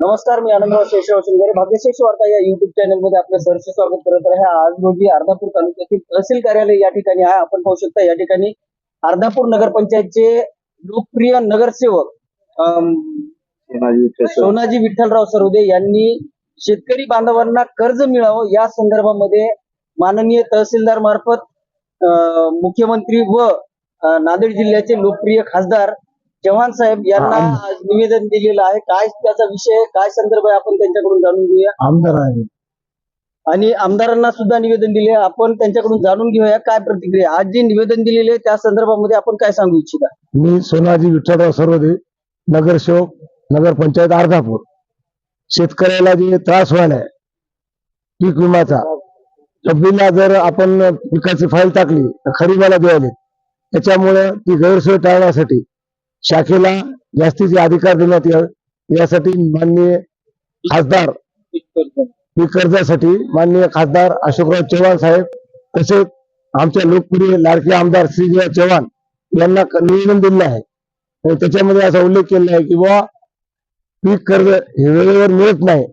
नमस्कार मी आनंदराव शेषराव शिंदे भाग्यशेष वार्ता या युट्यूब चॅनलमध्ये आपलं सरसे स्वागत करत आहे. आज रोजी अर्धापूर तालुक्यातील तहसील कार्यालय या ठिकाणी आहे. आपण पाहू शकता या ठिकाणी अर्धापूर नगरपंचायतचे लोकप्रिय नगरसेवक सोनाजी विठ्ठलराव सरोदे यांनी शेतकरी बांधवांना कर्ज मिळावं या संदर्भामध्ये माननीय तहसीलदार मार्फत मुख्यमंत्री व नांदेड जिल्ह्याचे लोकप्रिय खासदार चव्हाण साहेब यांना आज निवेदन दिलेलं आहे. काय त्याचा विषय काय संदर्भ आहे आपण त्यांच्याकडून जाणून घेऊया. आमदार आहे. आणि आमदारांना सुद्धा निवेदन दिले. आपण त्यांच्याकडून जाणून घेऊया काय प्रतिक्रिया. आज जे निवेदन दिलेले आहे त्या संदर्भामध्ये आपण काय सांगू इच्छिता? मी सोनाजी विठ्ठलराव सर्वदे नगरसेवक नगरपंचायत अर्धापूर. शेतकऱ्याला जे त्रास व्हायलाय पीक विमाचा तब्बीला जर आपण पिकाची फाईल टाकली तर खरीपाला द्यायला. त्याच्यामुळे ती गैरसोय टाळण्यासाठी शाखेला जास्तीचे अधिकार देण्यात यावे. यासाठी माननीय खासदार पीक कर्जासाठी माननीय खासदार अशोकराव चव्हाण साहेब तसेच आमच्या लोकप्रिय लाडके आमदार श्रीजय चव्हाण यांना निवेदन दिले आहे. त्याच्यामध्ये असा उल्लेख केला आहे की बुवा पीक कर्ज हे वेळेवर मिळत नाही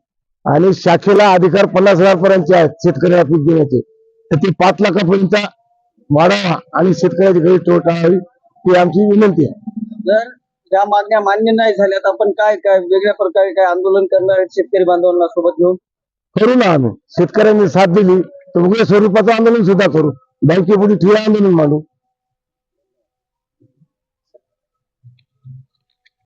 आणि शाखेला अधिकार पन्नास हजार पर्यंतचे आहेत शेतकऱ्याला पीक देण्याचे. तर ते पाच लाखापर्यंत वाढावा आणि शेतकऱ्याची गैर टाळावी ही आमची विनंती आहे. जर त्या मागण्या मान्य नाही झाल्या तर आपण काय काय वेगळ्या प्रकारे काय आंदोलन करणार आहेत शेतकरी बांधवांना सोबत घेऊन? करू ना आम्ही. शेतकऱ्यांनी साथ दिली तर उघड्या स्वरूपाचं आंदोलन सुद्धा करू. बँकेपुढे ठिय्या आंदोलन मांडू.